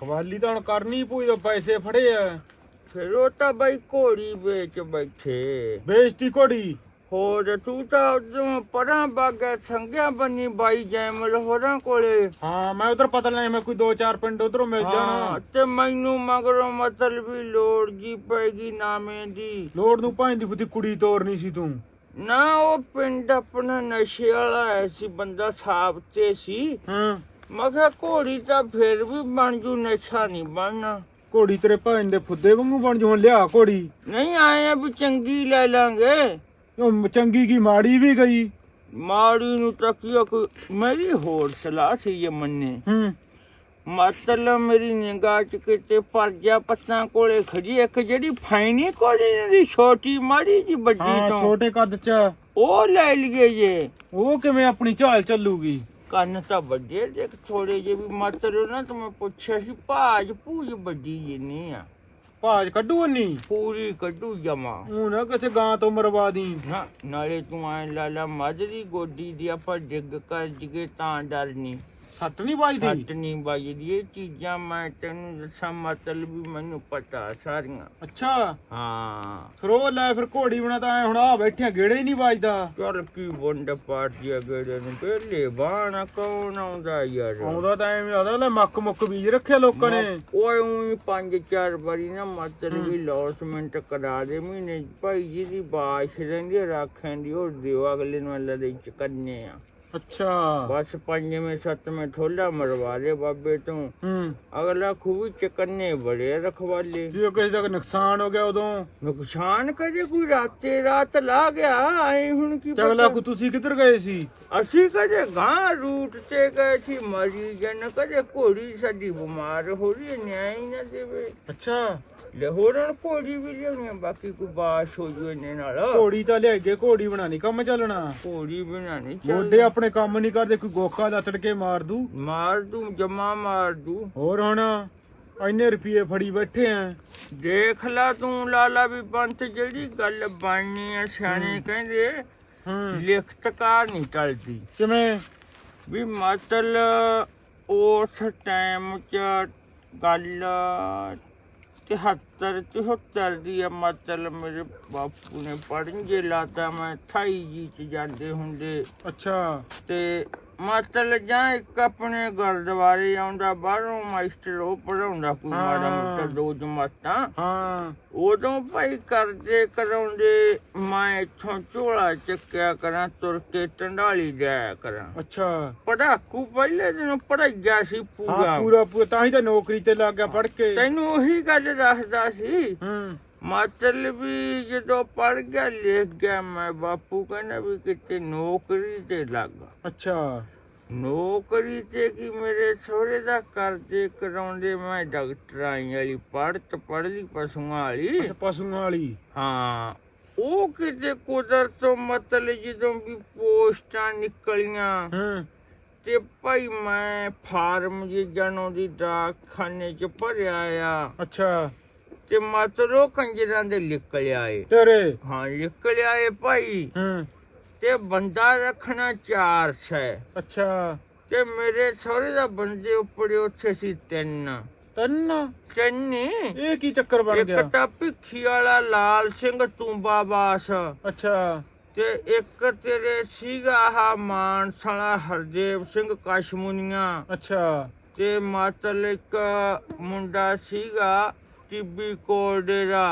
ਖਵਾਲੀ ਤਾਂ ਹੁਣ ਕਰਨੀ ਪੂਈ ਪੈਸੇ ਫੜੇ ਆ। ਫਿਰ ਉਹ ਤਾਂ ਬਾਈ ਘੋੜੀ ਵੇਚ ਬੈਠੇ। ਬੇਇੱਜ਼ਤੀ ਘੋੜੀ? ਹੋਰ ਤੂੰ ਤਾਂ ਉਦੋਂ ਪਰਾਂ ਬਾਗਾ ਸੰਗਿਆ ਬੰਨੀ ਬਾਈ ਜੈਮਲ ਹੋਰਾਂ ਕੋਲੇ। ਹਾਂ ਮੈਂ ਉਧਰ ਪਤਾ ਨਹੀਂ ਮੈਂ ਕੋਈ ਦੋ ਚਾਰ ਪਿੰਡ ਉਧਰੋਂ ਮਿਲ ਜਾਣਾ। ਤੇ ਮੈਨੂੰ ਮਗਰੋਂ ਮਤਲਬ ਵੀ ਲੋੜ ਜੀ ਪੈਗੀ ਨਾਮੇ ਦੀ। ਲੋੜ ਨੂੰ ਭਾਂ ਦੀ ਬੁੱਧੀ ਕੁੜੀ ਤੋਰਨੀ ਸੀ ਤੂੰ। ਨਾ ਉਹ ਪਿੰਡ ਆਪਣਾ ਨਸ਼ੇ ਵਾਲਾ ਐ ਸੀ ਬੰਦਾ ਸਾਬ ਤੇ ਸੀ। ਹਾਂ। ਮੈਂ ਕਿਹਾ ਘੋੜੀ ਤਾਂ ਫਿਰ ਵੀ ਬਣ ਜੂ ਨਸ਼ਾ ਨਹੀਂ ਬਣਨਾ। ਘੋੜੀ ਤੇਰੇ ਭਾਂ ਦੇ ਫੁੱਦੇ ਵਾਂਗੂ ਬਣ ਜੂ ਹੁਣ ਲਿਆ ਘੋੜੀ। ਨਹੀਂ ਆਏ ਆ ਵੀ ਚੰਗੀ ਲੈ ਲਾਂਗੇ। ਉਹ ਚੰਗੀ ਕੀ ਮਾੜੀ ਵੀ ਗਈ? ਮਾੜੀ ਨੂੰ ਤਾਂ ਕੀ ਆ ਕੋਈ ਮੇਰੀ ਹੋਰ ਸਲਾਹ ਸੀ ਇਹ ਮੰਨੇ। ਹੂੰ। ਮਤਲਬ ਮੇਰੀ ਨਿਗਾਹ ਚ ਕਿਤੇ ਪਰਜਾ ਪੱਤਾਂ ਕੋਲੇ ਖੜੀ ਇੱਕ ਜਿਹੜੀ ਫਾਈਨੀ ਕੋਲੀ ਦੀ ਛੋਟੀ ਮਾੜੀ ਜੀ ਵੱਡੀ ਹਾਂ ਤੋਂ। ਛੋਟੇ ਕੱਦ ਚ। ਉਹ ਲੈ ਲਈਏ ਜੇ। ਉਹ ਕਿਵੇਂ ਆਪਣੀ ਝਾਲ ਚੱਲੂਗੀ? ਕੰਨ ਤਾਂ ਵੱਡੇ ਜੇ ਥੋੜੇ ਜੇ ਵੀ ਮਤਲਬ ਨਾ ਤਾਂ ਮੈਂ ਪੁੱਛਿਆ ਸੀ ਭਾਜ ਪੂਜ ਵੱਡੀ ਜਿੰਨੀ ਆ। ਭਾਜ ਕੱਢੂ ਨਹੀਂ ਪੂਰੀ ਕੱਢੂ ਜਮਾ। ਨਾ ਕਿਸੇ ਗਾਂ ਤੋਂ ਮਰਵਾ ਦੀ? ਨਾ ਨਾਲੇ ਤੂੰ ਐ ਲਾਲਾ ਮੱਝ ਦੀ ਗੋਡੀ ਦੀ ਆਪਾਂ ਡਿੱਗ ਕਰ ਜਗੇ ਤਾਂ ਡਰਨੀ। ਸੱਟ ਨਹੀਂ ਵੱਜਦੀ? ਹੱਟ ਨਹੀਂ ਵੱਜਦੀ ਇਹ ਚੀਜ਼ਾਂ ਮੈਂ ਤੈਨੂੰ ਦੱਸਾਂ ਮਤਲਬ ਵੀ ਮੈਨੂੰ ਪਤਾ ਸਾਰੀਆਂ। ਅੱਛਾ। ਹਾਂ। ਫਿਰ ਉਹ ਲੈ ਫਿਰ ਘੋੜੀ ਬਣਾ ਤਾਂ ਐ ਹੁਣ ਆ ਬੈਠਿਆ ਗੇੜੇ ਹੀ ਨਹੀਂ ਵੱਜਦਾ। ਚੱਲ ਕੀ ਵੰਡ ਪਾਰਟੀ ਅਗੜੇ ਨੂੰ ਪਹਿਲੇ ਬਾਣਾ ਕੌਣ ਆਉਂਦਾ ਯਾਰ? ਆਉਂਦਾ ਤਾਂ ਐਵੇਂ ਆਦਾ ਲੈ ਮੱਕ ਮੁੱਕ ਬੀਜ ਰੱਖਿਆ ਲੋਕਾਂ ਨੇ। ਓਏ ਉਹੀ ਪੰਜ ਚਾਰ ਵਾਰੀ ਨਾ ਮਤਲਬ ਵੀ ਲੌਸਮੈਂਟ ਕਰਾ ਦੇ ਮਹੀਨੇ। ਭਾਈ ਜੀ ਦੀ ਬਾਸ਼ ਰਹਿੰਦੀ ਆ, ਰਾਖਣ ਦੀ ਉਹ ਦਿਓ ਅਗਲੇ ਨੂੰ ਅੱਲਾ ਦੇ ਚ ਕੰਨੇ ਆ। ਅੱਛਾ। ਬਸ ਪੰਜਵੇਂ ਸੱਤਵੇਂ ਠੋਲਾ ਮਰਵਾ ਦੇ ਬਾਬੇ ਤੋਂ। ਹੂੰ। ਅਗਲਾ ਖੂਬੀ ਚ ਕੰਨੇ ਬੜੇ ਰਖਵਾਲੇ। ਜੇ ਕਿਸੇ ਦਾ ਨੁਕਸਾਨ ਹੋ ਗਿਆ ਉਦੋਂ? ਨੁਕਸਾਨ ਕਦੇ ਕੋਈ ਰਾਤੇ ਰਾਤ ਲਾ ਗਿਆ ਆਏ ਹੁਣ ਕੀ ਅਗਲਾ ਕੋ ਤੁਸੀਂ ਕਿੱਧਰ ਗਏ ਸੀ? ਅਸੀਂ ਕਦੇ ਗਾਂ ਰੂਟ ਤੇ ਗਏ ਸੀ ਮਰੀ ਜਨ ਕਦੇ ਘੋੜੀ ਸਾਡੀ ਬਿਮਾਰ ਹੋ ਰਹੀ ਹੈ ਨਿਆਂ ਹੀ ਨਾ ਦੇਵੇ। ਅੱਛਾ। ਲਾਹੌਰਨ ਘੋੜੀ ਵੀ ਲਿਆਉਣੀ ਆ, ਬਾਕੀ ਕੋਈ ਬਾਸ਼ ਹੋ ਜੂ ਇਹਨੇ ਨਾਲ। ਘੋੜੀ ਤਾਂ ਲਿਆ ਕੇ ਘੋੜੀ ਬਣਾਣੀ ਕੰਮ ਚੱਲਣਾ। ਘੋੜੀ ਬਣਾਣੀ ਮੋਢੇ ਆਪਣੇ ਕੰਮ ਨਹੀਂ ਕਰਦੇ ਕੋਈ ਗੋਕਾ ਲੱਤੜ ਕੇ ਮਾਰ ਦੂ। ਮਾਰ ਦੂ ਜਮਾ ਮਾਰ ਦੂ। ਹੋਰ ਹੁਣ ਇੰਨੇ ਰੁਪਏ ਫੜੀ ਬੈਠੇ ਆ। ਦੇਖ ਲਾ ਤੂੰ ਲਾਲਾ ਵੀ ਪੰਥ ਜਿਹੜੀ ਗੱਲ ਬਣਨੀ ਆ ਸਿਆਣੇ ਕਹਿੰਦੇ ਹੂੰ। ਲਿਖਤਕਾਰ ਨਹੀਂ ਟਲਦੀ। ਕਿਵੇਂ? ਵੀ ਮਤਲਬ ਉਸ ਟਾਈਮ ਚ ਗੱਲ 73 74 ਦੀ ਮਤਲਬ ਮੇਰੇ ਬਾਪੂ ਨੇ ਪੜਨ ਜੇ ਲਾਤਾ ਮੈਂ 28 ਜੀ ਚ ਜਾਂਦੇ ਹੁੰਦੇ। ਅੱਛਾ। ਤੇ ਮਤਲਬ ਜਾਂ ਇੱਕ ਆਪਣੇ ਗੁਰਦੁਆਰੇ ਆਉਂਦਾ ਬਾਹਰੋਂ ਮਾਸਟਰ ਉਹ ਪੜਾਉਂਦਾ ਕੋਈ ਮਾੜਾ ਹਾਂ। ਮੋਟਾ ਦੋ ਜਮਾਤਾਂ। ਹਾਂ। ਉਦੋਂ ਭਾਈ ਕਰਦੇ ਕਰਾਉਂਦੇ ਮੈਂ ਇੱਥੋਂ ਝੋਲਾ ਚੱਕਿਆ ਕਰਾਂ ਤੁਰ ਕੇ ਟੰਡਾਲੀ ਜਾਇਆ ਕਰਾਂ। ਅੱਛਾ। ਪੜਾਕੂ ਪਹਿਲੇ ਦਿਨ ਪੜਾਈਆ ਸੀ ਹਾਂ ਪੂਰਾ ਪੂਰਾ। ਪੂਰਾ ਤਾਂ ਹੀ ਤਾਂ ਨੌਕਰੀ ਤੇ ਲੱਗ ਗਿਆ ਪੜ ਕੇ। ਤੈਨੂੰ ਉਹੀ ਗੱਲ ਦੱਸਦਾ ਸੀ। ਹੂੰ। ਮਤਲਬ ਵੀ ਜਦੋਂ ਪੜ ਗਿਆ ਲਿਖ ਗਿਆ ਮੈਂ ਬਾਪੂ ਕਹਿੰਦਾ ਵੀ ਕਿਤੇ ਨੌਕਰੀ ਤੇ ਲੱਗ। ਅੱਛਾ। ਨੌਕਰੀ ਤੇ ਕੀ ਮੇਰੇ ਸਹੁਰੇ ਦਾ ਕਰਜ਼ੇ ਕਰਾਉਂਦੇ? ਮੈਂ ਡਾਕਟਰ ਆਈ ਵਾਲੀ ਪੜ੍ਹ ਪੜ੍ਹ ਲਈ ਪਸ਼ੂਆਂ ਵਾਲੀ। ਅੱਛਾ ਪਸ਼ੂਆਂ ਵਾਲੀ। ਹਾਂ ਉਹ ਕਿਤੇ ਕੁਦਰਤ ਤੋਂ ਮਤਲਬ ਜਦੋਂ ਵੀ ਪੋਸਟਾਂ ਨਿਕਲੀਆਂ ਹੂੰ। ਤੇ ਭਾਈ ਮੈਂ ਫਾਰਮ ਜੀ ਜਨੋਂ ਦੀ ਡਾਕਖਾਨੇ ਚ ਭਰਿਆ ਆ। ਅੱਛਾ। ਤੇ ਮਤਲਬ ਕੰਜਰਾਂ ਦੇ ਨਿਕਲ ਆਏ। ਤੇਰੇ। ਹਾਂ ਨਿਕਲ ਆਏ ਭਾਈ। ਹੂੰ। ਤੇ ਬੰਦਾ ਰੱਖਣਾ ਚਾਰ ਸੈ। ਅੱਛਾ। ਤੇ ਮੇਰੇ ਸਹੁਰੇ ਦਾ ਬੰਦੇ ਉੱਪਰ ਉੱਥੇ ਸੀ ਤਿੰਨ। ਤੈਨ? ਚੰਨੀ ਇਹ ਕੀ ਚੱਕਰ ਬਣ ਇੱਕ ਗਿਆ? ਤਾਂ ਭਿੱਖੀ ਵਾਲਾ ਲਾਲ ਸਿੰਘ ਤੂੰਬਾ ਬਾਸ ਅੱਛਾ। ਤੇ ਇੱਕ ਤੇਰੇ ਸੀਗਾ ਆਹ ਮਾਨਸਾਲਾ ਹਰਦੇਵ ਸਿੰਘ ਕਸ਼ਮੁਨੀਆਂ। ਅੱਛਾ। ਤੇ ਮਾਤਲ ਇੱਕ ਮੁੰਡਾ ਸੀਗਾ ਟਿੱਬੀ ਕੋਲਡੇ ਦਾ।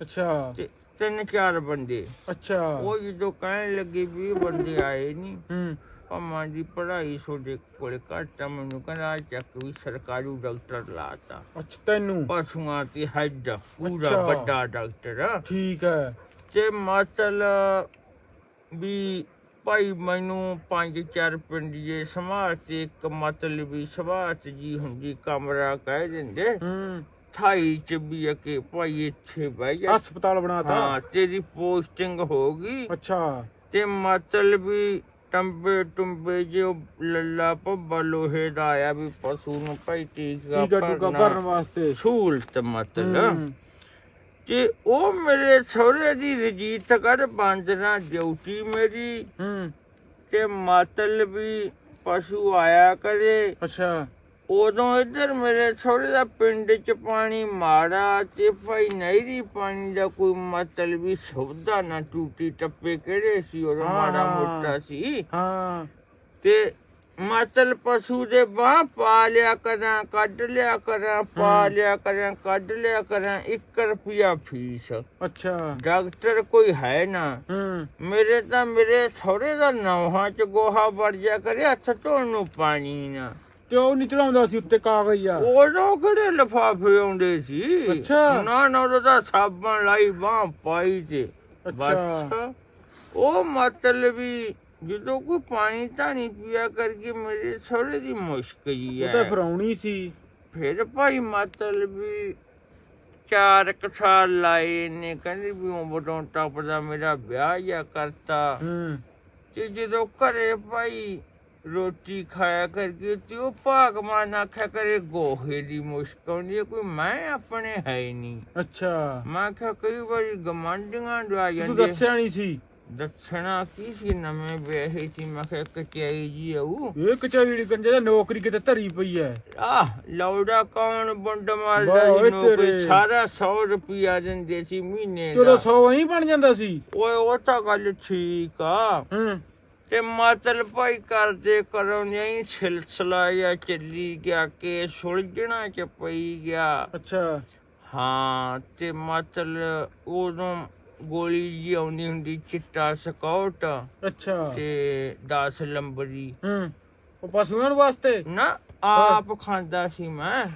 ਅੱਛਾ। ਤੇ ਤਿੰਨ ਚਾਰ ਬੰਦੇ। ਅੱਛਾ। ਉਹ ਜਦੋਂ ਕਹਿਣ ਲੱਗੇ ਵੀ ਬੰਦੇ ਆਏ ਨਹੀਂ ਹੂੰ। ਭਾਵਾਂ ਦੀ ਪੜ੍ਹਾਈ ਤੁਹਾਡੇ ਕੋਲੇ ਘੱਟ ਆ ਮੈਨੂੰ ਕਹਿੰਦਾ ਚੱਕ ਵੀ ਸਰਕਾਰੀ ਡਾਕਟਰ ਲਾਤਾ। ਅੱਛਾ ਤੈਨੂੰ? ਪਸ਼ੂਆਂ ਤੇ ਹੈਡ ਪੂਰਾ ਅੱਛਾ। ਵੱਡਾ ਡਾਕਟਰ ਆ। ਠੀਕ ਹੈ ਤੇ ਮਾਤਲ ਵੀ ਭਾਈ ਮੈਨੂੰ ਪੰਜ ਚਾਰ ਪਿੰਡ ਜੇ ਸੰਭਾਲ ਤੇ ਇੱਕ ਮਤਲਬ ਵੀ ਸੰਭਾਲ ਜੀ ਹੁੰਦੀ ਕਮਰਾ ਕਹਿ ਦਿੰਦੇ। ਹੂੰ। 28 ਚ ਵੀ ਅਕੇ ਭਾਈ ਇੱਥੇ ਬਹਿ ਜਾ। ਹਸਪਤਾਲ ਬਣਾਤਾ? ਹਾਂ ਤੇਰੀ ਪੋਸਟਿੰਗ ਹੋ ਗਈ। ਅੱਛਾ। ਤੇ ਮਤਲਬ ਵੀ ਟੰਬੇ ਟੁੰਬੇ ਜੋ ਲੱਲਾ ਪੱਬਾ ਲੋਹੇ ਦਾ ਆਇਆ ਵੀ ਪਸ਼ੂ ਨੂੰ ਭਾਈ ਟੀਕਾ ਟੀਕਾ ਟੂਕਾ ਭਰਨ। ਭਰਨਾ ਵਾਸਤੇ। ਸਹੂਲਤ ਮਤਲਬ। ਤੇ ਉਹ ਮੇਰੇ ਸਹੁਰੇ ਦੀ ਰਜੀਤ ਕਰ ਬਾਂਦਰਾ ਡਿਊਟੀ ਮੇਰੀ। ਹੂੰ। ਤੇ ਮਤਲਬ ਵੀ ਪਸ਼ੂ ਆਇਆ ਕਰੇ। ਅੱਛਾ। ਉਦੋਂ ਇੱਧਰ ਮੇਰੇ ਸਹੁਰੇ ਦਾ ਪਿੰਡ ਚ ਪਾਣੀ ਮਾੜਾ ਤੇ ਭਾਈ ਨਹਿਰੀ ਪਾਣੀ ਦਾ ਕੋਈ ਮਤਲਬ ਵੀ ਸੁਵਿਧਾ ਨਾ ਟੂਟੀ ਟੱਪੇ ਕਿਹੜੇ ਸੀ? ਉਹ ਹਾਂ, ਮਾੜਾ। ਮੋਟਾ ਸੀ। ਹਾਂ। ਤੇ ਮਤਲ ਪਸ਼ੂ ਦੇ ਬਾਹ ਪਾ ਲਿਆ ਕਰਾਂ ਕੱਢ ਲਿਆ ਕਰਾਂ ਪਾ। ਲਿਆ ਕਰਾਂ ਕੱਢ ਲਿਆ ਕਰਾਂ 1 ਰੁਪਿਆ ਫੀਸ। ਅੱਛਾ। ਡਾਕਟਰ ਕੋਈ ਹੈ ਨਾ? ਮੇਰੇ ਤਾਂ ਮੇਰੇ ਸਹੁਰੇ ਦਾ ਨੌਹਾਂ ਚ ਗੋਹਾ ਵੜ ਜਾ ਕਰੇ ਹੱਥ ਧੋਣ ਨੂੰ ਪਾਣੀ ਨਾ। ਤੇ ਉਹ ਨਹੀਂ ਚੜਾਉਂਦਾ ਸੀ ਉੱਤੇ ਕਾਗਜ਼ ਆ। ਉਦੋਂ ਕਿਹੜੇ ਲਫਾਫੇ ਆਉਂਦੇ ਸੀ? ਅੱਛਾ। ਨਾ ਨਾ ਉਦੋਂ ਤਾਂ ਸਾਬਣ ਲਾਈ ਬਾਹ ਪਾਈ ਤੇ। ਅੱਛਾ। ਉਹ ਮਤਲਬ ਵੀ ਜਦੋਂ ਕੋਈ ਪਾਣੀ ਧਾਣੀ ਪੀਆ ਕਰਕੇ ਮੇਰੇ ਸਹੁਰੇ ਦੀ ਮੁਸ਼ਕ ਜੀ ਉਹ ਤਾਂ ਹੈ। ਫਰਾਉਣੀ ਸੀ। ਫਿਰ ਭਾਈ ਮਤਲਬ ਵੀ ਚਾਰ ਕੁ ਸਾਲ ਲਾਏ ਨੇ ਕਹਿੰਦੇ ਵੀ ਉਹ ਬਟੋਂ ਟੱਪਦਾ ਮੇਰਾ ਵਿਆਹ ਜਾਂ ਕਰਤਾ। ਹੂੰ। ਤੇ ਜਦੋਂ ਘਰੇ ਭਾਈ ਰੋਟੀ ਖਾਇਆ ਕਰਕੇ ਤੇ ਉਹ ਭਾਗਮਾਨ ਆਖਿਆ ਕਰੇ ਗੋਹੇ ਦੀ ਮੁਸ਼ਕ ਆਉਂਦੀ ਹੈ, ਕੋਈ ਮੈਂ ਆਪਣੇ ਹੈ ਹੀ ਨਹੀਂ। ਅੱਛਾ। ਮੈਂ ਕਿਹਾ ਕਈ ਵਾਰੀ ਗਮੰਡੀਆਂ ਜੋ ਆ ਤੂੰ ਜਾਂਦੇ। ਦੱਸਿਆ ਨਹੀਂ ਸੀ? ਦੱਸਣਾ ਕੀ ਸੀ? ਨਵੇਂ ਵਿਆਹੇ ਸੀ ਮੈਂ ਕਿਹਾ ਕਚਾਈ ਜੀ ਆਊ। ਇਹ ਕਚਹਿਰੀ ਕੰਜੇ ਦਾ ਨੌਕਰੀ ਕਿਤੇ ਧਰੀ ਪਈ ਐ। ਆਹ ਲੌੜਾ ਕੌਣ ਬੰਡ ਮਾਰਦਾ ਵਾਹ, ਓਏ ਨੌਕਰੀ? ਤੇਰੇ। ਸਾਰਾ 100 ਰੁਪਿਆ ਦਿੰਦੇ ਸੀ ਮਹੀਨੇ ਤੇ ਉਹਦਾ ਦਾ। 100 ਹੀ ਬਣ ਜਾਂਦਾ ਸੀ? ਓਏ ਉਹ ਤਾਂ ਗੱਲ ਠੀਕ ਆ। ਹੂੰ। ਤੇ ਮਾਤਲ ਭਾਈ ਕਰਦੇ ਕਰੋ ਨਹੀਂ ਸਿਲਸਿਲਾ ਜਾਂ ਚੱਲੀ ਗਿਆ ਕੇ ਸੁਲਝਣਾ ਚ ਪਈ ਗਿਆ। ਅੱਛਾ। ਹਾਂ ਤੇ ਮਾਤਲ ਉਦੋਂ ਗੋਲੀ ਜੀ ਆਉਂਦੀ ਹੁੰਦੀ ਚਿੱਟਾ ਸਕਾਉਟ ਅੱਛਾ। ਤੇ 10 ਲੰਬਰੀ। ਹੂੰ ਉਹ ਪਸ਼ੂਆਂ ਵਾਸਤੇ? ਨਾ ਆਪ ਖਾਂਦਾ ਸੀ ਮੈਂ।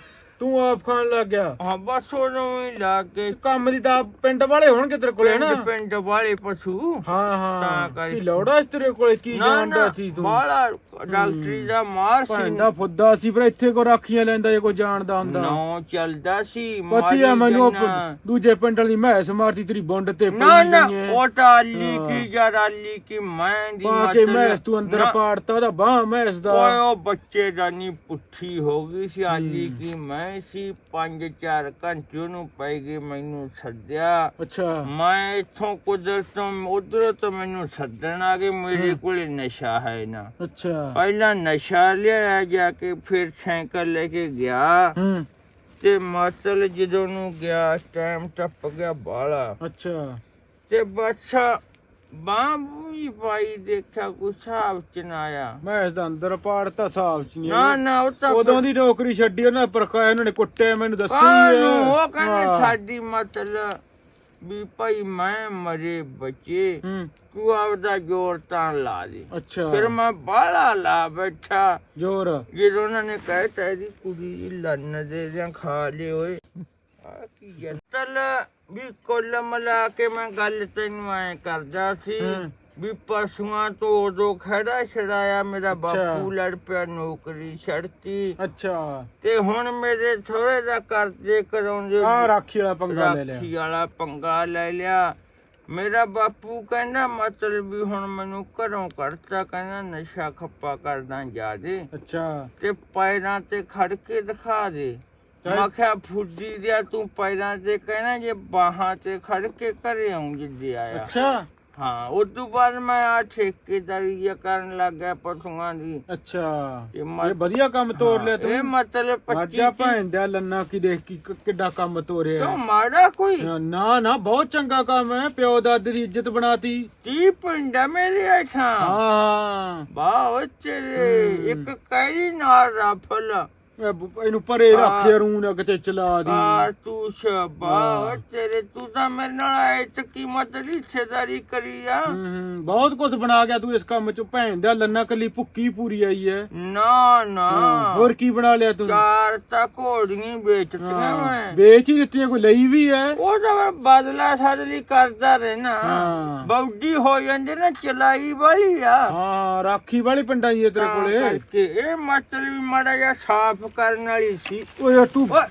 ਤੂੰ ਆਪ ਖਾਣ ਲੱਗ ਗਿਆ। ਹਾਂ ਬਸ ਉਹਨੂੰ ਹੀ ਲਾ ਕੇ। ਕੰਮ ਦੀ ਤਾਂ ਪਿੰਡ ਵਾਲੇ ਹੋਣਗੇ ਤੇਰੇ ਕੋਲੇ ਨਾ ਪਿੰਡ ਪਿੰਡ ਵਾਲੇ ਪਸ਼ੂ। ਹਾਂ ਤਾਂ ਹਾਂ ਕਰਕੇ। ਕੀ ਲੋੜਾ ਇਸ ਤੇਰੇ ਕੋਲੇ? ਕੀ ਜਾਣਦਾ ਸੀ ਤੂੰ? ਬਾਲਾ ਡਾਕਟਰੀ ਦਾ ਮਾਰ ਸੀ। ਭਾਂਡਾ ਫੁੱਦਾ ਸੀ ਪਰ ਇੱਥੇ ਕੋ ਰਾਖੀਆਂ ਲੈਂਦਾ ਜੇ ਕੋਈ ਜਾਣਦਾ ਹੁੰਦਾ। ਨੌ ਚੱਲਦਾ ਸੀ ਪਤੀ ਆ ਮਾਰੀ ਮੈਨੂੰ ਉਹ ਜਾਨਾ। ਦੂਜੇ ਪਿੰਡ ਵਾਲੀ ਮੈਸ ਮਾਰਦੀ ਤੇਰੀ ਬੁੰਡ ਤੇ ਨਾ ਨਾ ਉਹ ਟਾਲੀ। ਕੀ ਜਰਾਲੀ ਕੀ ਮੈਂ ਦੀ ਪਾ ਕੇ ਮਤਲਬ- ਮੈਸ ਤੂੰ ਅੰਦਰ ਨਾ, ਪਾੜਤਾ ਉਹਦਾ ਬਾਹ ਮੈਸ ਦਾ। ਓਏ ਉਹ ਬੱਚੇ ਦਾ ਪੁੱਠੀ ਹੋ ਗਈ ਸੀ ਆਲੀ ਕੀ ਮੈਂ ਸੀ 5-4 ਘੰਟੇ ਨੂੰ ਪੈ ਗਏ ਮੈਨੂੰ ਸੱਦਿਆ। ਅੱਛਾ। ਮੈਂ ਇੱਥੋਂ ਕੁਦਰਤ ਉਧਰ ਤੋਂ ਮੈਨੂੰ ਸੱਦਣ ਆ ਗਏ ਮੇਰੇ। ਕੋਲੇ ਨਸ਼ਾ ਹੈ ਨਾ। ਅੱਛਾ। ਪਹਿਲਾਂ ਨਸ਼ਾ ਲਿਆ ਜਾ ਕੇ ਫਿਰ ਸਾਈਕਲ ਲੈ ਕੇ ਗਿਆ। ਹੂੰ। ਤੇ ਮਾਤਲ ਜਦੋਂ ਨੂੰ ਗਿਆ ਟਾਈਮ ਟੱਪ ਗਿਆ ਬਾਲਾ ਅੱਛਾ। ਤੇ ਬੱਚਾ ਬਾਂਬੂ ਹੀ ਪਾਈ ਦੇਖਿਆ ਕੋਈ ਹਿਸਾਬ ਚ ਨਾ ਆਇਆ। ਮੈਸ ਦਾ ਅੰਦਰ ਪਾੜਤਾ ਸਾਫ਼ ਚ ਨਹੀਂ ਨਾ ਨਾ ਉਹ ਤਾਂ ਉਦੋਂ ਦੀ ਨੌਕਰੀ ਛੱਡੀ ਉਹਨਾਂ ਪਰਖਾਇਆ ਉਹਨਾਂ ਨੇ ਕੁੱਟਿਆ ਮੈਨੂੰ ਦੱਸੀ ਕਾਹਨੂੰ? ਉਹ ਕਹਿੰਦੇ ਹਾਂ। ਸਾਡੀ ਮਤਲਬ ਵੀ ਭਾਈ ਮੈਂ ਮਰੇ ਬੱਚੇ ਹੂੰ। ਤੂੰ ਆਪਦਾ ਜ਼ੋਰ ਤਾਂ ਲਾ ਦੇ। ਅੱਛਾ। ਫਿਰ ਮੈਂ ਬਾਹਲਾ ਲਾ ਬੈਠਾ। ਜੋਰ? ਜਦੋਂ ਉਹਨਾਂ ਨੇ ਕਹਿਤਾ ਇਹਦੀ ਕੁੜੀ ਦੀ ਲੰਨ ਦੇ ਦਿਆਂ ਖਾ ਲਿਓ ਓਏ। ਆ ਕੀ ਗੱਲ? ਵੀ ਕੁੱਲ ਮਿਲਾ ਕੇ ਮੈਂ ਗੱਲ ਤੈਨੂੰ ਐ ਕਰਦਾ ਸੀ ਹੂੰ। ਵੀ ਪਸ਼ੂਆਂ ਤੋਂ ਉਦੋਂ ਖੜਾ ਛੜਾਇਆ ਮੇਰਾ। ਬਾਪੂ ਲੜ ਪਿਆ ਨੌਕਰੀ ਛੱਡਤੀ। ਅੱਛਾ। ਤੇ ਹੁਣ ਮੇਰੇ ਥੋੜੇ ਦਾ ਕਰਜ਼ੇ ਕਰਾਉਂਦੇ ਆ ਰਾਖੀ ਵਾਲਾ ਪੰਗਾ ਲੈ ਲਿਆ। ਰਾਖੀ ਵਾਲਾ ਪੰਗਾ ਲੈ ਲਿਆ। ਮੇਰਾ ਬਾਪੂ ਕਹਿੰਦਾ ਮਤਲਬ ਵੀ ਹੁਣ ਮੈਨੂੰ ਘਰੋਂ ਕੱਢਤਾ ਕਹਿੰਦਾ ਨਸ਼ਾ ਖੱਪਾ ਕਰਦਾ ਜਾਦੇ ਅੱਛਾ। ਤੇ ਪੈਰਾਂ ਤੇ ਖੜ ਕੇ ਦਿਖਾ ਦੇ। ਮੈਂ ਕਿਹਾ ਫੁੱਡੀ ਦਿਆ ਤੂੰ ਪੈਰਾਂ ਤੇ ਕਹਿਣਾ ਜੇ ਬਾਹਾਂ ਤੇ ਖੜ ਕੇ ਘਰੇ ਆਉਂ ਜਿੱਦੇ ਆਇਆ। ਅੱਛਾ। ਹਾਂ ਉਸ ਤੋਂ ਬਾਅਦ ਮੈਂ ਆ ਠੇਕੇਦਾਰੀ ਜਿਹਾ ਕਰਨ ਲੱਗ ਗਿਆ ਪਸ਼ੂਆਂ ਦੀ। ਅੱਛਾ ਇਹ ਮ- ਇਹ ਵਧੀਆ ਕੰਮ ਤੋਰ ਲਿਆ ਇਹ ਤੂੰ। ਮਤਲਬ 25 ਅੱਜਾ ਭੈਣ ਦਾ ਲੰਨਾ ਕੀ ਦੇਖ ਕੀ ਕ- ਕਿੱਡਾ ਕੰਮ ਤੋਰਿਆ ਕਿਉਂ ਮਾੜਾ ਕੋਈ? ਨਾ ਨਾ ਬਹੁਤ ਚੰਗਾ ਕੰਮ ਹੈ। ਪਿਓ ਦਾਦੇ ਦੀ ਇੱਜ਼ਤ ਬਣਾਤੀ। ਤੀ ਪਿੰਡਾ ਮੇਰੇ ਹਾਂ ਹਾਂ। ਬਾਹ ਤੇਰੇ। ਹੂੰ। ਇੱਕ ਕੈਰੀ ਨਾਲ ਰਫਲ। ਇਹਨੂੰ ਪਰੇ ਰੱਖ ਯਾਰ ਊਂ ਕਿਤੇ ਚਲਾ ਦੀ। ਕਾਰਤੂਸ ਬਾਹ ਹਾਂ। ਤੇਰੇ ਤੂੰ ਤਾਂ ਮੇਰੇ ਨਾਲ ਆਏ ਤੇ ਕੀਮਤ ਹਿੱਸੇਦਾਰੀ ਕਰੀ ਆ। ਹੂੰ, ਬਹੁਤ ਕੁਝ ਬਣਾ ਗਿਆ ਤੂੰ ਇਸ ਕੰਮ ਚ ਭੈਣ ਦਾ ਲੰਨਾ ਕੱਲੀ ਭੁੱਕੀ ਪੂਰੀ ਆਈ ਹੈ ਨਾ ਨਾ। ਹੋਰ ਕੀ ਬਣਾ ਲਿਆ ਤੂੰ? ਚਾਰ ਤਾਂ ਘੋੜੀਆਂ ਵੇਚਤੀਆਂ ਮੈਂ। ਵੇਚ ਹੀ ਦਿੱਤੀਆਂ ਕੋਈ ਲਈ ਵੀ ਹੈ ਉਹ ਤਾਂ ਮੈਂ ਬਦਲਾ ਸਾਦਲੀ ਕਰਦਾ ਰਹਿਣਾ। ਬੌਡੀ ਹੋ ਜਾਂਦੀ ਨਾ ਚਲਾਈ ਵਾਲੀ ਆ। ਹਾਂ ਰਾਖੀ ਵਾਲੀ ਪਿੰਡਾਂ ਹੈ ਤੇਰੇ ਤਾਂ ਕੋਲੇ। ਇਹ ਮਤਲਬ ਵੀ ਮਾੜਾ ਜਿਹਾ ਸਾਫ਼ ਕਰਨ ਵਾਲੀ ਸੀ ਓਏ ਯਾਰ ਤੂੰ ਓਏ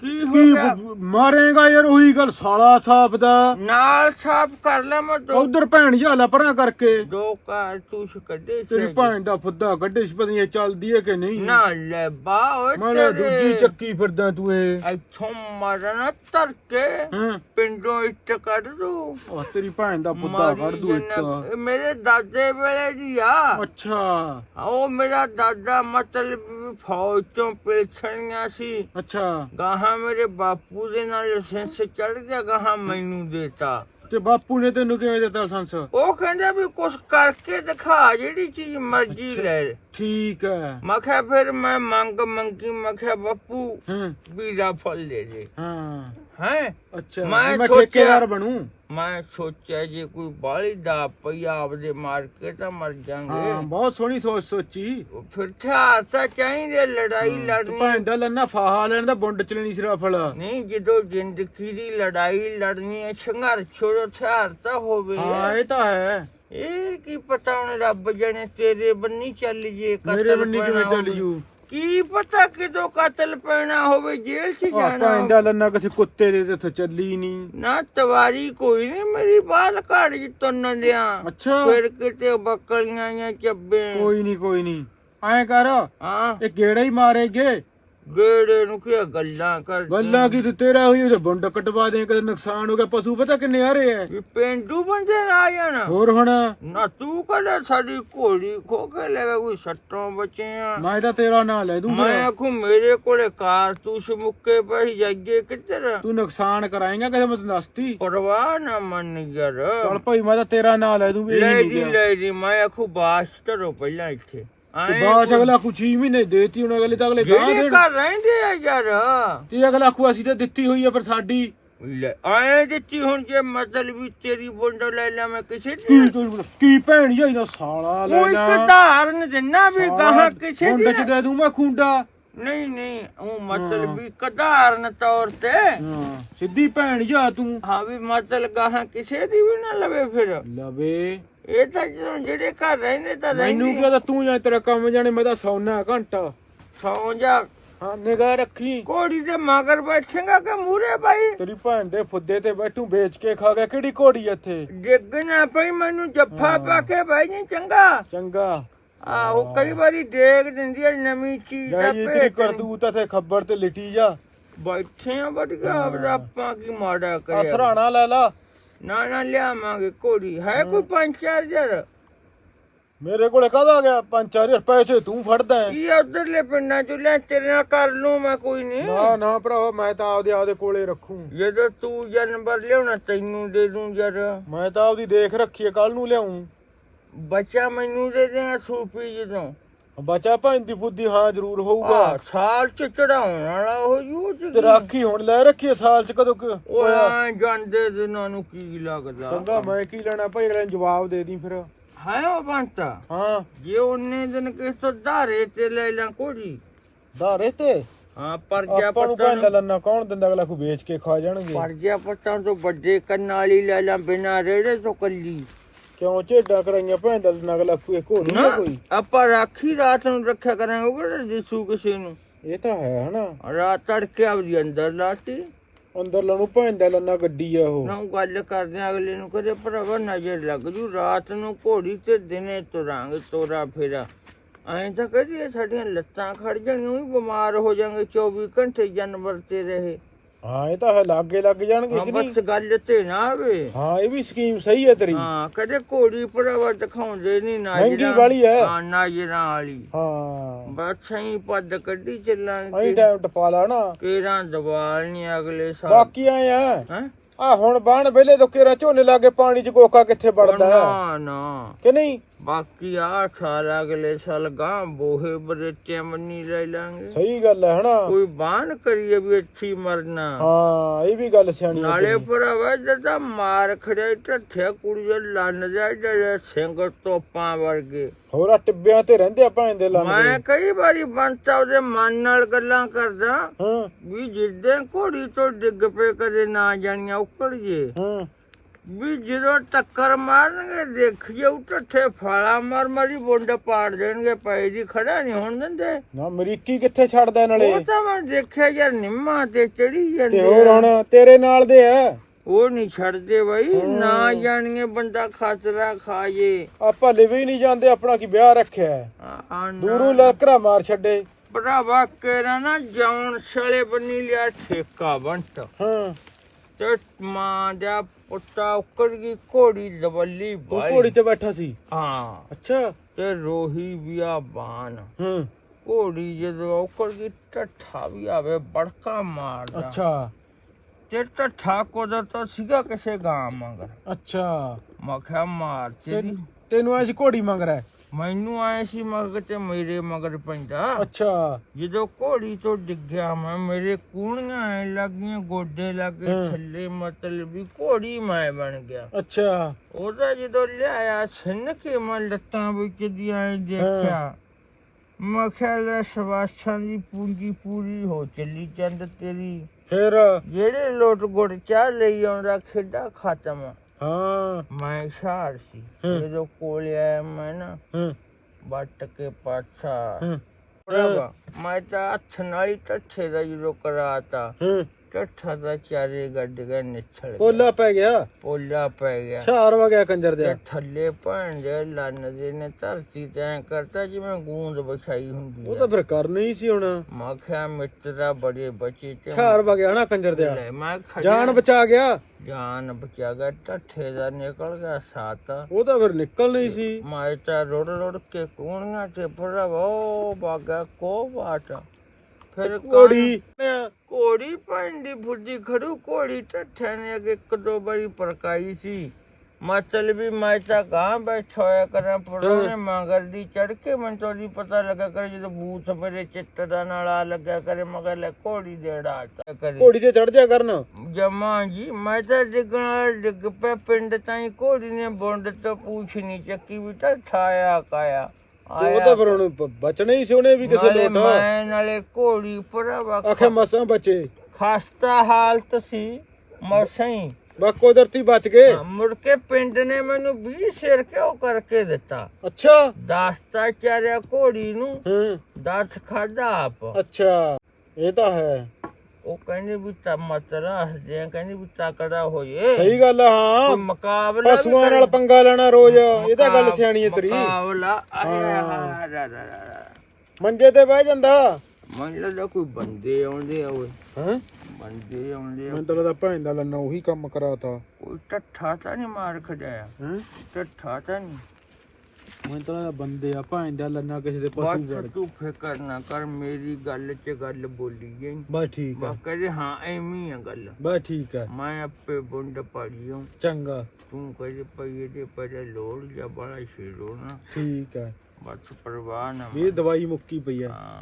ਕੀ ਹੋ ਕੀ ਗਿਆ? ਬ- ਮਾਰੇਗਾ ਯਾਰ ਉਹੀ ਗੱਲ ਸਾਲਾ ਸਾਫ਼ ਦਾ। ਨਾਲ ਸਾਫ਼ ਕਰ ਲੈ ਮੈਂ ਦੋ ਉਧਰ ਭੈਣ ਝਾਲਾ ਪਰਾਂ ਕਰਕੇ। ਦੋ ਕਾਰਤੂਸ ਕੱਢੇ ਤੇਰੀ ਸੀ। ਭੈਣ ਦਾ ਫੁੱਦਾ ਕੱਢੇ ਸੀ ਪਤਾ ਨੀ ਇਹ ਚੱਲਦੀ ਹੈ ਕਿ ਨਹੀਂ। ਨਾ ਲੈ ਬਾ ਓਏ ਮੈਂ ਕਿਹਾ ਤੇਰੇ। ਦੂਜੀ ਚੱਕੀ ਫਿਰਦਾ ਤੂੰ ਇਹ। ਇੱਥੋਂ ਮਰਨ ਧਰ ਕੇ ਹਾਂ। ਪਿੰਡੋਂ ਇੱਟ ਕੱਢ ਦੂ। ਉਹ ਤੇਰੀ ਭੈਣ ਦਾ ਫੁੱਦਾ ਕੱਢ ਦੂ ਇੱਕ। ਜਨਾ- ਇਹ ਮੇਰੇ ਦਾਦੇ ਵੇਲੇ ਦੀ ਆ। ਅੱਛਾ। ਉਹ ਮੇਰਾ ਦਾਦਾ ਮਤਲਬ ਫੌਜ ਤੋਂ ਪੇਛਣੀਆਂ ਸੀ। ਅੱਛਾ। ਗਾਹਾਂ ਮੇਰੇ ਬਾਪੂ ਦੇ ਨਾਲ ਲਾਇਸੈਂਸ ਚੜ ਗਿਆ ਗਾਹਾਂ ਮੈਨੂੰ ਦੇਤਾ। ਤੇ ਬਾਪੂ ਨੇ ਤੈਨੂੰ ਕਿਵੇਂ ਦਿੱਤਾ ਲਾਇਸੈਂਸ? ਉਹ ਕਹਿੰਦਾ ਵੀ ਕੁਛ ਕਰਕੇ ਦਿਖਾ ਜਿਹੜੀ ਚੀਜ਼ ਮਰਜ਼ੀ ਲੈ। ਠੀਕ ਹੈ। ਮੈਂ ਕਿਹਾ ਫਿਰ ਮੈਂ ਮੰਗ ਮੰਗੀ ਮੈਂ ਕਿਹਾ ਬਾਪੂ ਹਾਂ। ਵੀਰਾ ਫਲ ਦੇ ਦੇ। ਹਾਂ। ਹੈ? ਅੱਛਾ ਮੈਂ ਠੇਕੇਦਾਰ ਬਣੂ? ਮੈਂ ਸੋਚਿਆ ਜੇ ਕੋਈ ਬਾਲੀ ਦਾ ਪਈ ਆਪਦੇ ਮਾਰ ਕੇ ਤਾਂ ਮਰ ਹਾਂ ਜਾਾਂਗੇ ਬਹੁਤ ਸੋਹਣੀ ਸੋਚ ਸੋਚੀ। ਫਿਰ ਤਾਂ ਚਾਹੀਦੇ ਲੜਾਈ ਲੜਨੀ। ਦਾ ਲੰਨਾ ਫਾਹਾ ਲੈਣ ਦਾ ਬੁੰਡ ਚਲਣੀ ਸੀ ਰਫਲ ਨਹੀਂ ਜਦੋਂ ਜ਼ਿੰਦਗੀ ਦੀ ਲੜਾਈ ਲੜਨੀ ਹੈ ਸੰਘਰਸ਼ ਉਹ ਤਾਂ ਹੋਵੇ। ਹਾਂ ਇਹ ਤਾਂ ਹੈ। ਇਹ ਕੀ ਪਤਾ ਹੁਣ ਰੱਬ ਜਣੇ ਤੇਰੇ ਬੰਨੀ ਚੱਲ ਜੇ ਕਤਲ ਮੇਰੇ ਬੰਨੀ ਕਿਵੇਂ ਚੱਲ। ਜੂ? ਕੀ ਪਤਾ ਕਿਦੋਂ ਕਤਲ ਪੈਣਾ ਹੋਵੇ ਜੇਲ੍ਹ 'ਚ ਜਾਣਾ ਭੈਣ ਦਾ ਲੰਨਾ ਕਿਸੇ ਕੁੱਤੇ ਦੇ ਤੇ ਚੱਲੀ ਨਹੀਂ ਨਾ ਤਵਾਰੀ ਕੋਈ ਨਹੀਂ ਮੇਰੀ ਬਾਲ ਘੜ ਜੀ ਤੁੰਨ ਦਿਆਂ। ਅੱਛਾ। ਫਿਰ ਕਿਤੇ ਬੱਕਲੀਆਂ ਜਾਂ ਚੱਬੇ। ਕੋਈ ਨਹੀਂ ਕੋਈ ਨਹੀਂ ਐਂ ਕਰ ਹਾਂ। ਇਹ ਗੇੜਾ ਹੀ ਮਾਰੇਗੇ। ਗੇੜੇ ਨੂੰ ਕੀ ਗੱਲਾਂ ਕਰ ਗੱਲਾਂ ਕੀ ਤੇ ਤੇਰਾ ਹੋਈ ਉਹਦੇ ਬੁੰਡ ਕਟਵਾ ਦੇ ਕਦੇ ਨੁਕਸਾਨ ਹੋ ਗਿਆ ਪਸ਼ੂ ਪਤਾ ਕਿੰਨੇ ਆ ਰਹੇ ਐ ਪਿੰਡੂ ਬੰਦੇ ਨਾ ਆ ਜਾਣਾ। ਹੋਰ ਹੁਣ? ਨਾ ਤੂੰ ਕਦੇ ਸਾਡੀ ਘੋੜੀ ਖੋ ਕੇ ਲੈ ਗਿਆ ਕੋਈ ਸੱਟੋਂ ਬਚਿਆ ਮੈਂ ਤਾਂ ਤੇਰਾ ਨਾਂ ਲੈ ਦੂੰ ਮੈਂ ਆਖੂ ਮੇਰੇ ਕੋਲੇ ਕਾਰਤੂਸ ਮੁੱਕੇ ਪਈ ਜਾਈਏ ਕਿੱਧਰ? ਤੂੰ ਨੁਕਸਾਨ ਕਰਾਏਗਾ ਕਦੇ ਮੈਂ ਦੱਸਤੀ? ਪਰਵਾਹ ਨਾ ਮੰਨ ਯਾਰ। ਚੱਲ ਭਾਈ ਮੈਂ ਤਾਂ ਤੇਰਾ ਨਾਂ ਲੈ ਦੂੰ ਇਹ ਲੈ ਨਹੀਂ ਮੈਂ ਆਖੂ ਬਾਸ ਧਰੋ ਪਹਿਲਾਂ ਇੱਥੇ। ਤੇ ਬਾਸ ਅਗਲਾ ਕੁ 6 ਮਹੀਨੇ ਦੇਤੀ ਹੁਣ ਅਗਲੇ ਤਾਂ ਅਗਲੇ ਗਾਂ ਜਿਹੜੇ ਦੇਣ। ਘਰ ਰਹਿੰਦੇ ਆ ਯਾਰ? ਤੇ ਅਗਲਾ ਆਖੂ ਅਸੀਂ ਤਾਂ ਦਿੱਤੀ ਹੋਈ ਆ ਪਰ ਸਾਡੀ। ਲੈ ਆਏ ਦਿੱਤੀ ਹੁਣ ਜੇ ਮਤਲਬ ਵੀ ਤੇਰੀ ਬੁੰਡ ਲੈ ਲਾ ਮੈਂ ਕਿਸੇ ਕੀ ਦੀ ਤੂੰ- ਕੀ ਭੈਣ ਜਾਈ ਨਾ ਸਾਲਾ ਉਹ ਲੈਣਾ ਇੱਕ ਧਾਰਨ ਦਿਨਾ ਵੀ ਗਾਹਾਂ ਕਿਸੇ ਦੀ ਚ ਨਾ- ਦੇ ਦੂੰ ਮੈਂ ਖੁੰਡਾ। ਨਹੀਂ ਨਹੀਂ ਉਹ ਮਤਲਬ ਵੀ ਕਧਾਰਨ ਤੌਰ ਤੇ। ਸਿੱਧੀ ਭੈਣ ਜਾ ਤੂੰ। ਹਾਂ ਵੀ ਮਤਲਬ ਗਾਹਾਂ ਕਿਸੇ ਦੀ ਵੀ ਨਾ ਲਵੇ ਫਿਰ। ਲਵੇ। ਇਹ ਤਾਂ ਜਦੋਂ ਜਿਹੜੇ ਘਰ ਰਹਿੰਦੇ ਤਾਂ ਮੈਨੂੰ ਰਹਿੰਦੇ ਕਿਹਾ ਤਾਂ ਤੂੰ ਜਾਣੇ ਤੇਰਾ ਕੰਮ ਜਾਣੇ ਮੈਂ ਤਾਂ ਸੌਣਾ ਘੰਟਾ। ਸੌਂ ਜਾ। ਹਾਂ ਨਿਗਾਹ ਰੱਖੀ। ਕੋੜੀ ਦੇ ਮਗਰ ਬੈਠੇਗਾ ਕਿ ਮੂਰੇ ਬਾਈ? ਤੇਰੀ ਭੈਣ ਦੇ ਫੁੱਦੇ ਤੇ ਬੈਠੂ ਵੇਚ ਕੇ ਖਾ ਗਿਆ ਕਿਹੜੀ ਘੋੜੀ ਇੱਥੇ? ਡਿੱਗ ਨਾ ਪਈ ਮੈਨੂੰ ਜੱਫਾ ਪਾ ਕੇ ਬਾਈ ਜੀ ਚੰਗਾ। ਚੰਗਾ। ਆਹੋ ਕਈ ਵਾਰੀ ਡੇਗ ਦਿੰਦੀ ਹੈ ਨਵੀਂ ਚੀਜ਼ ਦਾ ਜਾਈ ਤੇਰੀ ਭੇਤ ਕਰਤੂਤ ਤੇ ਖੱਬਰ ਤੇ ਲਿਟੀ ਜਾ। ਬੈਠੇ ਆ ਬਟ ਗਿਆ ਆਪਾਂ ਕੀ ਮਾੜਾ ਕਰਿਆ। ਸਰਾਣਾ ਲੈ ਲਾ। ਨਾ ਨਾ ਲਿਆਵਾਂਗੇ ਕੋੜੀ ਹੈ ਕੋਈ ਪੰਜ ਚਾਰ ਹਜ਼ਾਰ? ਮੇਰੇ ਕੋਲੇ ਕਾਹਦਾ ਗਿਆ 5-4000 ਪੈਸੇ ਤੂੰ ਫੜਦਾ ਹੈ। ਕੀ ਉਧਰਲੇ ਪਿੰਡਾਂ ਚ? ਲੈ ਤੇਰੇ ਨਾਲ ਕਰ ਲੂ ਮੈਂ ਕੋਈ ਨਹੀਂ। ਨਾ ਨਾ ਭਰਾਵਾ ਮੈਂ ਤਾਂ ਆਪਦੇ ਆਪਦੇ ਕੋਲੇ ਰੱਖੂ। ਜਦੋਂ ਤੂੰ ਜਨਵਰ ਲਿਆਉਣਾ ਤੈਨੂੰ ਦੇ ਦੂੰ ਯਾਰ। ਮੈਂ ਤਾਂ ਆਪਦੀ ਦੇਖ ਰੱਖੀ ਹੈ ਕੱਲ ਨੂੰ ਲਿਆਉਂ ਬੱਚਾ ਮੈਨੂੰ ਦੇ ਦੇ ਸੂਪੀ ਜਦੋਂ। ਬਚਾ ਭੈਣ ਦੀ ਫੁੱਦੀ ਹਾਂ ਜ਼ਰੂਰ ਹੋਊਗਾ। ਸਾਲ ਚ ਚੜਾਉਣ ਵਾਲਾ ਉਹ ਯੂ ਤੇ ਰਾਖੀ ਹੁਣ ਲੈ ਰੱਖੀ ਹੈ ਸਾਲ ਚ ਕਦੋਂ ਕੁ ਉਹ ਹੋਇਆ? ਐਂ ਜਾਂਦੇ ਦਿਨਾਂ ਨੂੰ ਕੀ ਲੱਗਦਾ? ਚੰਗਾ ਮੈਂ ਕੀ ਲੈਣਾ ਭਾਈ ਅਗਲੇ ਨੂੰ ਜਵਾਬ ਦੇ ਦੀ ਫਿਰ। ਹੈ ਉਹ ਬੰਤਾ? ਹਾਂ। ਜੇ ਉਹਨੇ ਦਿਨ ਕਿਸ ਤੋਂ ਧਾਰੇ ਤੇ ਲੈ ਲਾਂ ਕੋੜੀ ਧਾਰੇ ਤੇ? ਹਾਂ ਪਰਜਾ ਆਪਾਂ ਨੂੰ ਪੱਟਾਂ ਭੈਣ ਦਾ ਲੰਨਾ ਕੌਣ ਦਿੰਦਾ ਅਗਲਾ ਕੋ ਵੇਚ ਕੇ ਖਾ ਜਾਣਗੇ? ਪਰਜਾ ਪੱਟਾਂ ਤੋਂ ਵੱਡੇ ਕੰਨਾਂ ਵਾਲੀ ਲੈ ਲਾਂ ਬਿਨਾ ਰੇੜੇ ਤੋਂ ਕੱਲੀ। ਕਿਉਂ ਝੇਡਾ ਕਰਾਈਆਂ ਭੈਣ ਦਾ ਲੰਨਾ ਅਗਲਾ ਕੋਈ ਘੋੜੀ ਨਾ ਕੋਈ। ਆਪਾਂ ਰਾਖੀ ਰਾਤ ਨੂੰ ਰੱਖਿਆ ਕਰਾਂਗੇ ਉਹ ਕਿਹੜਾ ਦਿਸੂ ਕਿਸੇ ਨੂੰ? ਇਹ ਤਾਂ ਹੈ ਹਨਾ। ਰਾਤ ਤੜਕੇ ਆਪਦੀ ਅੰਦਰ ਲਾਤੀ। ਅੰਦਰ ਨੂੰ ਭੈਣ ਦਾ ਲੰਨਾ ਗੱਡੀ ਆ ਉਹ। ਨਾ ਉਹ ਗੱਲ ਕਰਦੇ ਆ ਅਗਲੇ ਨੂੰ ਕਦੇ ਭਰਾਵਾ ਨਜ਼ਰ ਲੱਗ ਜੂ ਰਾਤ ਨੂੰ ਘੋੜੀ ਤੇ ਦਿਨੇ ਤੁਰਾਂਗੇ ਤੋਰਾ ਫੇਰਾ। ਐਂ ਤਾਂ ਕਰੀਏ ਸਾਡੀਆਂ ਲੱਤਾਂ ਖੜ ਜਾਣੀਆਂ ਵੀ ਬਿਮਾਰ ਹੋ ਜਾਣਗੇ 24 ਘੰਟੇ ਜਾਨਵਰ ਤੇ ਰਹੇ। ਹਾਂ ਇਹ ਤਾਂ ਲਾਗੇ ਲੱਗ ਜਾਣਗੇ ਹਾਂ ਕਿ ਨਹੀਂ? ਬਸ ਗੱਲ ਤੇ ਨਾ ਆਵੇ। ਹਾਂ ਇਹ ਵੀ ਸਕੀਮ ਸਹੀ ਹੈ ਤੇਰੀ। ਹਾਂ ਕਦੇ ਘੋੜੀ ਭਰਾਵਾ ਦਿਖਾਉਂਦੇ ਨਹੀਂ ਨਾ ਮਹਿੰਗੀ ਵਾਲੀ ਹੈ। ਹਾਂ ਨਾਜਰਾਂ ਵਾਲੀ। ਹਾਂ। ਬਸ ਐਂ ਪੱਦ ਕੱਢੀ ਚੱਲਾਂਗੇ। ਟਾਈਮ ਟਪਾ ਲਾ ਨਾ। ਕੇਰਾਂ ਦਵਾਲ ਨਹੀਂ ਅਗਲੇ ਸਾਲ। ਬਾਕੀ ਆਏ ਆ। ਹੈ? ਆ ਹੁਣ ਬਾਣ ਵੇਲੇ ਤੋਂ ਕੇਰਾ ਝੋਨੇ ਲਾਗੇ ਪਾਣੀ ਚ ਗੋਕਾ ਕਿੱਥੇ ਵੜਦਾ? ਹੈ ਨਾ ਨਾ। ਕਿ ਨਹੀਂ? ਬਾਕੀ ਆ ਸਾਲ ਅਗਲੇ ਸਾਲ ਗਾਂ ਬੋਹੇ ਬਰੇਟੇ ਮੰਨੀ ਲੈ ਲਾਂਗੇ। ਸਹੀ ਗੱਲ ਹੈ ਹਨਾ? ਕੋਈ ਬਾਣ ਕਰੀਏ ਵੀ ਅੱਛੀ ਮਰਨਾ। ਹਾਂ ਇਹ ਵੀ ਗੱਲ ਸਿਆਣੀ ਹੈ ਨਾਲੇ। ਭਰਾਵਾ ਜਦਾ ਮਾਰ ਖੜੇ ਢੱਠੇ ਕੁੜੀਏ ਲੰਨ ਜਾ ਜਿਹੜੇ ਸਿੰਘ ਤੋਪਾਂ ਵਰਗੇ। ਹੋਰ ਟਿੱਬਿਆਂ ਤੇ ਰਹਿੰਦੇ ਆ ਭੈਣ ਦੇ। ਮੈਂ ਲੰਨ ਕਈ ਵਾਰੀ ਬੰਤਾ ਉਹਦੇ ਮਨ ਨਾਲ ਗੱਲਾਂ ਕਰਦਾ ਹਾਂ। ਵੀ ਜਿੱਦਾਂ ਘੋੜੀ ਤੋਂ ਡਿੱਗ ਪਏ ਕਦੇ ਨਾ ਜਾਣੀਆਂ ਉੱਕੜ ਜੇ। ਹਾਂ। ਵੀ ਜਦੋਂ ਟੱਕਰ ਮਾਰਨਗੇ ਦੇਖ ਜਾਊ ਟੱਠੇ ਫਾਲਾ ਮਾਰ ਮਾਰੀ ਬੁੰਡ ਪਾੜ ਦੇਣਗੇ ਪਏ ਜੀ ਖੜਾ ਨਹੀਂ ਹੋਣ ਦਿੰਦੇ। ਨਾ ਅਮਰੀਕੀ ਕਿੱਥੇ ਛੱਡਦਾ ਨਾਲੇ? ਉਹ ਤਾਂ ਮੈਂ ਦੇਖਿਆ ਯਾਰ ਨਿੰਮਾ ਤੇ ਚੜੀ ਤੇ ਜਾਂਦੇ ਹੋਰ ਆ। ਹੁਣ ਤੇਰੇ ਨਾਲ ਦੇ ਆ? ਉਹ ਨਹੀਂ ਛੱਡਦੇ ਬਈ ਨਾ ਜਾਣੀਏ ਬੰਦਾ ਖਾਤਰਾ ਖਾਏ ਆਪਾਂ ਲਿਵੇ ਹੀ ਨਹੀਂ ਜਾਂਦੇ ਆਪਣਾ ਕੀ ਵਿਆਹ ਰੱਖਿਆ ਦੂਰੋਂ ਲੱਕਰਾ ਮਾਰ ਛੱਡੇ। ਭਰਾਵਾ ਕੇਰਾ ਨਾ ਜਾਉਣ ਛਲੇ ਬੰਨੀ ਲਿਆ ਠੇਕਾ ਬੰਟ। ਹਾਂ। ਤੇ ਮਾਂ ਦਾ ਪੁੱਤਾ ਉੱਕੜ ਗਈ ਘੋੜੀ ਦਬੱਲੀ ਤੂੰ ਬਾਈ। ਘੋੜੀ ਤੇ ਬੈਠਾ ਸੀ? ਹਾਂ। ਅੱਛਾ। ਤੇ ਰੋਹੀ ਵਿਆ ਬਾਨ ਹਾਂ। ਘੋੜੀ ਜਦੋਂ ਉੱਕੜ ਗਈ ਟੱਠਾ ਵੀ ਆਵੇ ਬੜਕਾ ਮਾਰਦਾ। ਅੱਛਾ। ਤੇ ਟੱਠਾ ਕੋਦਰ ਤਾਂ ਸੀਗਾ ਕਿਸੇ ਗਾਂ ਮਗਰ। ਅੱਛਾ। ਮੈਂ ਕਿਹਾ ਮਾਰ ਤੇਰੀ। ਤੈਨੂੰ ਐ ਸੀ ਘੋੜੀ ਮੰਗ ਰਿਹਾ ਮੈਨੂੰ ਆਏ ਸੀ ਮਗਰ ਤੇ ਮੇਰੇ ਮਗਰ ਪੈਂਦਾ। ਅੱਛਾ। ਜਦੋਂ ਘੋੜੀ ਤੋਂ ਡਿੱਗਿਆ ਮੈਂ ਮੇਰੇ ਕੂਣੀਆਂ ਐ ਲੱਗੀਆਂ ਗੋਡੇ ਲੱਗੇ। ਥੱਲੇ ਮਤਲਬ ਵੀ ਘੋੜੀ ਮੈਂ ਬਣ ਗਿਆ। ਅੱਛਾ। ਉਹਦਾ ਜਦੋਂ ਲਿਆਇਆ ਛਿੰਨ ਕੇ ਮੈਂ ਲੱਤਾਂ ਵਿੱਚ ਦੀਆਂ ਐਂ ਦੇਖਿਆ। ਮੈਂ ਕਿਹਾ ਲੈ ਸਵਾਸਾਂ ਦੀ ਪੂੰਜੀ ਪੂਰੀ ਹੋ ਚੱਲੀ ਚੰਦ ਤੇਰੀ। ਫਿਰ? ਜਿਹੜੇ ਲੋਟ ਗੁੜ ਚਾਹ ਲਈ ਆਉਂਦਾ ਖੇਡਾ ਖਤਮ। ਹਾਂ। ਮੈਂ ਸ਼ਾਰ ਸੀ। ਜਦੋਂ ਕੋਲ ਆਇਆ ਮੈਂ ਨਾ ਵੱਟ ਕੇ ਪਾਛਾ। ਭਰਾਵਾ ਮੈਂ ਤਾਂ ਹੱਥ ਨਾਲ ਹੀ ਟੱਠੇ ਦਾ ਜਦੋਂ ਕਰਾਤਾ। ਟੱਠਾ ਦਾ ਚਾਰੇ ਗੱਡ ਗਏ ਨਿਛੜ ਗਿਆ ਪੋਲਾ ਪੈ ਗਿਆ। ਪੋਲਾ ਪੈ ਗਿਆ। ਛਾਰ ਵਾ ਗਿਆ ਕੰਜਰ ਤੇ ਦੇ ਥੱਲੇ ਭੈਣ ਦੇ ਲੰਨ ਦੇ ਨੇ ਧਰਤੀ ਤੇ ਕਰਤਾ ਜਿਵੇਂ ਗੂੰਦ ਵਿਛਾਈ ਹੁੰਦੀ ਉਹ ਤਾਂ ਫਿਰ ਕਰਨਾ ਹੀ ਸੀ ਹੁਣ। ਮੈਂ ਕਿਹਾ ਮਿੱਤਰਾ ਬੜੇ ਬੱਚੇ ਤੇ ਛਾਰ ਵਾ ਗਿਆ ਨਾ ਕੰਜਰ ਦੇ। ਲੈ, ਮੈਂ ਖੜਿਆ, ਜਾਨ ਬਚਾ ਗਿਆ। ਜਾਨ ਬਚਾ ਗਿਆ ਟੱਠੇ ਦਾ ਨਿਕਲ ਗਿਆ ਸਾਤ ਉਹ ਤਾਂ ਫਿਰ ਨਿਕਲ ਨਹੀਂ ਸੀ। ਮੈਂ ਤਾਂ ਰੋੜ ਰੋੜ ਕੇ ਕੋਣੀਆਂ ਤੇ ਭਰਾਵਾ ਉਹ ਬਾਗਾ ਕੋ ਬਾਟ। ਫਿਰ ਘੋੜੀ। ਘੋੜੀ ਪੈਂਦੀ ਫੁੱਦੀ ਖੜੂ ਘੋੜੀ ਟੱਠਿਆਂ ਨੇ ਅੱਗੇ ਇੱਕ ਦੋ ਵਾਰੀ ਪਰਕਾਈ ਸੀ। ਮਤਲਬ ਵੀ ਮੈਂ ਤਾਂ ਗਾਂ ਬੈਠਾ ਹੋਇਆ ਕਰਾਂ ਪਰੋਣੇ ਮਗਰ ਦੀ ਚੜ ਕੇ ਮੈਨੂੰ ਤਾਂ ਪਤਾ ਲੱਗਾ ਕਰ ਜਦੋਂ ਬੂਥ ਮੇਰੇ ਚਿੱਤ ਦਾ ਨਾਲ ਆ ਲੱਗਾ ਕਰੇ ਮਗਰ ਲੈ ਘੋੜੀ ਦੇੜਾ ਤਾ ਕਰੇ। ਘੋੜੀ ਤੇ ਚੜ ਜਾ ਕਰਨ? ਜਮਾ ਜੀ ਮੈਂ ਤਾਂ ਡਿੱਗਣਾ ਡਿੱਗ ਪਿਆ ਪਿੰਡ ਤਾਈਂ ਘੋੜੀ ਨੇ ਬੁੰਡ ਤੋਂ ਪੁੱਛ ਨਹੀਂ ਚੱਕੀ ਵੀ ਤਾਂ ਠਾਇਆ ਕਾਇਆ। ਉਹ ਤਾਂ ਫਿਰ ਹੁਣ ਬਚਣਾ ਹੀ ਸੀ ਉਹਨੇ ਵੀ ਕਿਸੇ ਨਾਲੇ ਲੋਟ। ਮੈਂ ਨਾਲੇ ਘੋੜੀ ਭਰਾਵਾ ਆਖੇ ਮਸਾਂ ਬਚੇ। ਖਸਤਾ ਹਾਲਤ ਸੀ ਮਸਾਈ ਬਾ ਕੁਦਰਤੀ ਬਚ ਗਏ। ਮੁੜ ਕੇ ਪਿੰਡ ਨੇ ਮੈਨੂੰ 20 ਸਿਰ ਕਿਉਂ ਕਰਕੇ ਦਿੱਤਾ। ਅੱਛਾ। ਦਸਤਾ ਚਾਰਿਆ ਘੋੜੀ ਨੂੰ। ਹਾਂ। ਦਸ ਖਾਦਾ ਆਪ। ਅੱਛਾ ਇਹ ਤਾਂ ਹੈ। ਉਹ ਕਹਿੰਦੇ ਵੀ ਤਾਂ ਮਤ ਰੱਖਦੇ ਆ ਕਹਿੰਦੇ ਵੀ ਤਕੜਾ ਹੋਏ। ਸਹੀ ਗੱਲ ਆ ਕੋਈ ਹਾਂ ਮੁਕਾਬਲਾ ਵੀ ਪਸ਼ੂਆਂ ਕਰੇ। ਨਾਲ ਪੰਗਾ ਲੈਣਾ ਰੋਜ਼ ਇਹ ਤਾਂ ਗੱਲ ਸਿਆਣੀ ਹੈ ਤੇਰੀ। ਮੁਕਾਬਲਾ ਆਇਆ। ਮੰਜੇ ਤੇ ਬਹਿ ਜਾਂਦਾ। ਮੈਨੂੰ ਲੱਗਦਾ ਕੋਈ ਬੰਦੇ ਆਉਂਦੇ ਆ ਓਏ। ਹਾਂ? ਬੰਦੇ ਆਉਂਦੇ ਆ। ਮੈਂ ਤਾਂ ਲੱਗਦਾ ਭੈਣ ਦਾ ਲੰਨਾ ਉਹੀ ਕੰਮ ਕਰਾਤਾ। ਕੋਈ ਟੱਠਾ ਤਾਂ ਨਹੀਂ ਮਾਰ ਖੜਾਇਆ ਹਾਂ? ਟੱਠਾ ਤਾਂ ਨਹੀਂ। ਮੈਂ ਤਾਂ ਬੰਦੇ ਆ ਭੈਣ ਦਾ ਲੰਨਾ ਕਿਸੇ ਦੇ ਪਸ਼ੂ ਵੜ। ਬਸ ਤੂੰ ਫਿਕਰ ਨਾ ਕਰ ਮੇਰੀ ਗੱਲ 'ਚ ਗੱਲ ਬੋਲੀ ਗਈ ਬਸ ਠੀਕ ਆ। ਬਸ ਕਹਿੰਦੇ ਹਾਂ ਐਵੇਂ ਹੀ ਆ ਗੱਲ। ਬਸ ਠੀਕ ਆ। ਮੈਂ ਆਪੇ ਬੁੰਡ ਪੜੀਓ ਚੰਗਾ। ਤੂੰ ਕਹਿੰਦੇ ਪਈਏ ਤੇ ਪਹਿਲੇ ਲੋੜ ਜਾਂ ਬੜਾ ਸ਼ੇਰੋ ਨਾ। ਠੀਕ ਆ। ਬਸ ਪਰਵਾਹ ਨਾ ਵੀ ਇਹ ਦਵਾਈ ਮੁੱਕੀ ਪਈ ਆ। ਹਾਂ।